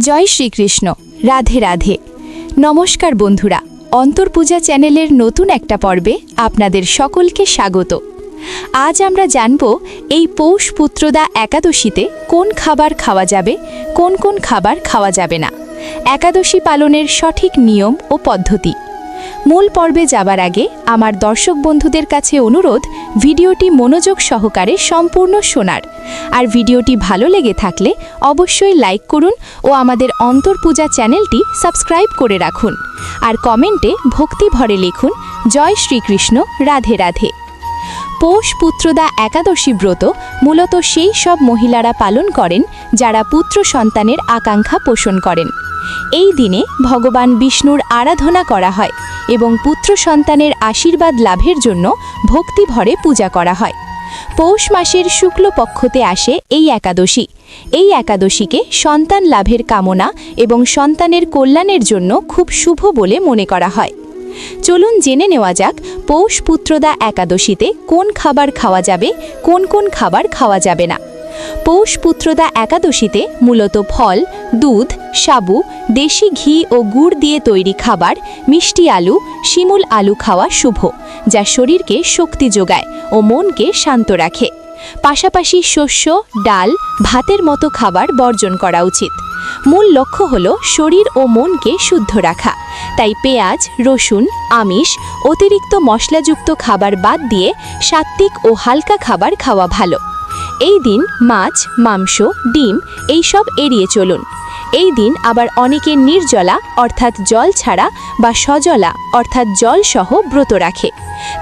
জয় শ্রীকৃষ্ণ, রাধে রাধে। নমস্কার বন্ধুরা অন্তর্পূজা চ্যানেলের নতুন একটা পর্বে আপনাদের সকলকে স্বাগত। আজ আমরা জানব এই পৌষ পুত্রদা একাদশীতে কোন খাবার খাওয়া যাবে, কোন কোন খাবার খাওয়া যাবে না। একাদশী পালনের সঠিক নিয়ম ও পদ্ধতি। মূল পর্বে যাবার আগে আমার দর্শক বন্ধুদের কাছে অনুরোধ, ভিডিওটি মনোযোগ সহকারে সম্পূর্ণ শোনার। আর ভিডিওটি ভালো লেগে থাকলে অবশ্যই লাইক করুন ও আমাদের অন্তর্পূজা চ্যানেলটি সাবস্ক্রাইব করে রাখুন। আর কমেন্টে ভক্তি ভরে লিখুন, জয় শ্রীকৃষ্ণ, রাধে রাধে। পৌষ পুত্রদা একাদশী ব্রত মূলত সেই সব মহিলারা পালন করেন যারা পুত্র সন্তানের আকাঙ্ক্ষা পোষণ করেন। এই দিনে ভগবান বিষ্ণুর আরাধনা করা হয় এবং পুত্র সন্তানের আশীর্বাদ লাভের জন্য ভক্তি ভরে পূজা করা হয়। পৌষ মাসের শুক্লপক্ষতে আসে এই একাদশী। এই একাদশীকে সন্তান লাভের কামনা এবং সন্তানের কল্যাণের জন্য খুব শুভ বলে মনে করা হয়। চলুন জেনে নেওয়া যাক পৌষ পুত্রদা একাদশীতে কোন খাবার খাওয়া যাবে, কোন কোন খাবার খাওয়া যাবে না। পৌষ পুত্রদা একাদশীতে মূলত ফল, দুধ, সাবু, দেশি ঘি ও গুড় দিয়ে তৈরি খাবার, মিষ্টি আলু, শিমুল আলু খাওয়া শুভ, যা শরীরকে শক্তি যোগায় ও মনকে শান্ত রাখে। পাশাপাশি শস্য, ডাল, ভাতের মতো খাবার বর্জন করা উচিত। মূল লক্ষ্য হল শরীর ও মনকে শুদ্ধ রাখা। তাই পেঁয়াজ, রসুন, আমিষ, অতিরিক্ত মশলাযুক্ত খাবার বাদ দিয়ে সাত্ত্বিক ও হালকা খাবার খাওয়া ভালো। এই দিন মাছ, মাংস, ডিম এইসব এড়িয়ে চলুন। এই দিন আবার অনেকে নির্জলা অর্থাৎ জল ছাড়া বা সজলা অর্থাৎ জল সহ ব্রত রাখে।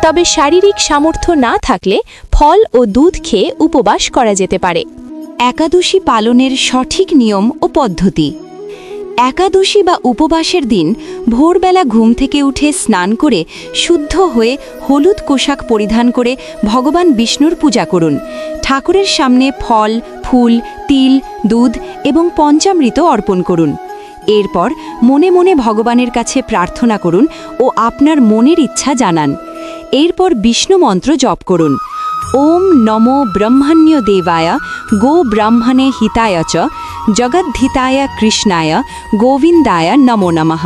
তবে শারীরিক সামর্থ্য না থাকলে ফল ও দুধ খেয়ে উপবাস করা যেতে পারে। একাদশী পালনের সঠিক নিয়ম ও পদ্ধতি। একাদশী বা উপবাসের দিন ভোরবেলা ঘুম থেকে উঠে স্নান করে শুদ্ধ হয়ে হলুদ পোশাক পরিধান করে ভগবান বিষ্ণুর পূজা করুন। ঠাকুরের সামনে ফল, ফুল, তিল, দুধ এবং পঞ্চামৃত অর্পণ করুন। এরপর মনে মনে ভগবানের কাছে প্রার্থনা করুন ও আপনার মনের ইচ্ছা জানান। এরপর বিষ্ণু মন্ত্র জপ করুন। ওম নমো ব্রহ্মণ্য দেবায়, গো ব্রাহ্মণে হিতায় চ, জগদ্ধিতায় কৃষ্ণায়, গোবিন্দায় নমো নমঃ।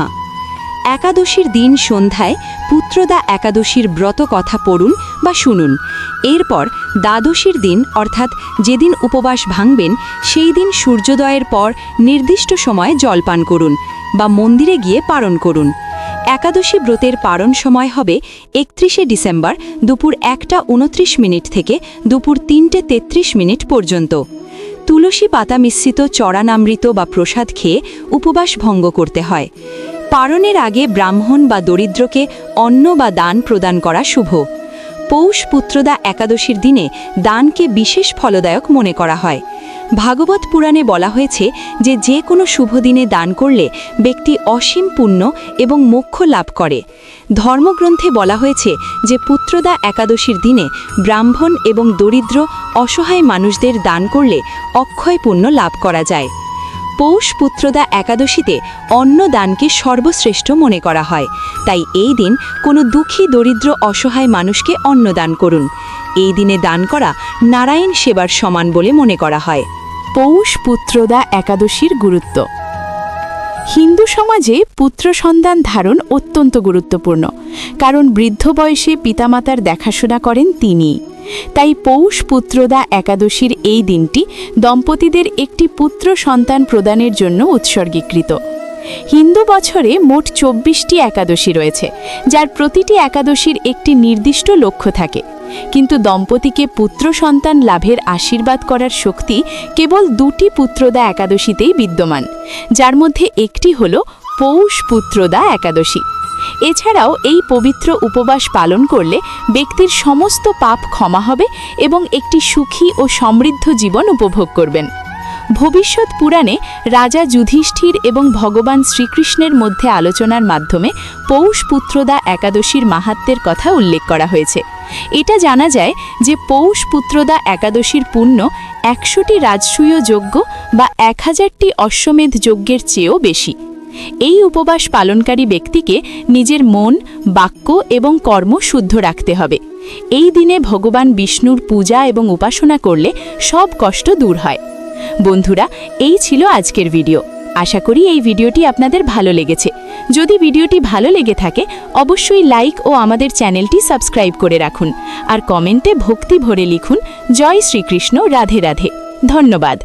একাদশীর দিন সন্ধ্যায় পুত্রদা একাদশীর ব্রত কথা পড়ুন বা শুনুন। এরপর দ্বাদশীর দিন, অর্থাৎ যেদিন উপবাস ভাঙবেন, সেই দিন সূর্যোদয়ের পর নির্দিষ্ট সময়ে জলপান করুন বা মন্দিরে গিয়ে পালন করুন। একাদশী ব্রতের পারণ সময় হবে একত্রিশে ডিসেম্বর দুপুর একটা উনত্রিশ মিনিট থেকে দুপুর তিনটে তেত্রিশ মিনিট পর্যন্ত। তুলসী পাতা মিশ্রিত চড়ানামৃত বা প্রসাদ খেয়ে উপবাস ভঙ্গ করতে হয়। পারণের আগে ব্রাহ্মণ বা দরিদ্রকে অন্ন বা দান প্রদান করা শুভ। পৌষ পুত্রদা একাদশীর দিনে দানকে বিশেষ ফলদায়ক মনে করা হয়। ভাগবত পুরাণে বলা হয়েছে যে যে কোনো শুভ দিনে দান করলে ব্যক্তি অসীম পুণ্য এবং মোক্ষ লাভ করে। ধর্মগ্রন্থে বলা হয়েছে যে পুত্রদা একাদশীর দিনে ব্রাহ্মণ এবং দরিদ্র অসহায় মানুষদের দান করলে অক্ষয় পুণ্য লাভ করা যায়। পৌষ পুত্রদা একাদশীতে অন্ন দানকে সর্বশ্রেষ্ঠ মনে করা হয়। তাই এই দিন কোনো দুঃখী দরিদ্র অসহায় মানুষকে অন্ন দান করুন। এই দিনে দান করা নারায়ণ সেবার সমান বলে মনে করা হয়। পৌষ পুত্রদা একাদশীর গুরুত্ব। হিন্দু সমাজে পুত্র সন্তান ধারণ অত্যন্ত গুরুত্বপূর্ণ, কারণ বৃদ্ধ বয়সে পিতামাতার দেখাশোনা করেন তিনি। তাই পৌষ পুত্রদা একাদশীর এই দিনটি দম্পতিদের একটি পুত্র সন্তান প্রদানের জন্য উৎসর্গীকৃত। হিন্দু বছরে মোট চব্বিশটি একাদশী রয়েছে, যার প্রতিটি একাদশীর একটি নির্দিষ্ট লক্ষ্য থাকে। কিন্তু দম্পতিকে পুত্র সন্তান লাভের আশীর্বাদ করার শক্তি কেবল দুটি পুত্রদা একাদশীতেই বিদ্যমান, যার মধ্যে একটি হল পৌষ পুত্রদা একাদশী। এছাড়াও এই পবিত্র উপবাস পালন করলে ব্যক্তির সমস্ত পাপ ক্ষমা হবে এবং একটি সুখী ও সমৃদ্ধ জীবন উপভোগ করবেন। ভবিষ্যৎ পুরাণে রাজা যুধিষ্ঠির এবং ভগবান শ্রীকৃষ্ণের মধ্যে আলোচনার মাধ্যমে পৌষ পুত্রদা একাদশীর মাহাত্মের কথা উল্লেখ করা হয়েছে। এটা জানা যায় যে পৌষ পুত্রদা একাদশীর পুণ্য একশোটি রাজসূয় যজ্ঞ বা এক হাজারটি অশ্বমেধ যজ্ঞের চেয়েও বেশি। এই উপবাস পালনকারী ব্যক্তিকে নিজের মন, বাক্য এবং কর্ম শুদ্ধ রাখতে হবে। এই দিনে ভগবান বিষ্ণুর পূজা এবং উপাসনা করলে সব কষ্ট দূর হয়। বন্ধুরা, এই ছিল আজকের ভিডিও। আশা করি এই ভিডিওটি আপনাদের ভালো লেগেছে। যদি ভিডিওটি ভালো লেগে থাকে, অবশ্যই লাইক ও আমাদের চ্যানেলটি সাবস্ক্রাইব করে রাখুন। আর কমেন্টে ভক্তি ভরে লিখুন, জয় শ্রীকৃষ্ণ, রাধে রাধে। ধন্যবাদ।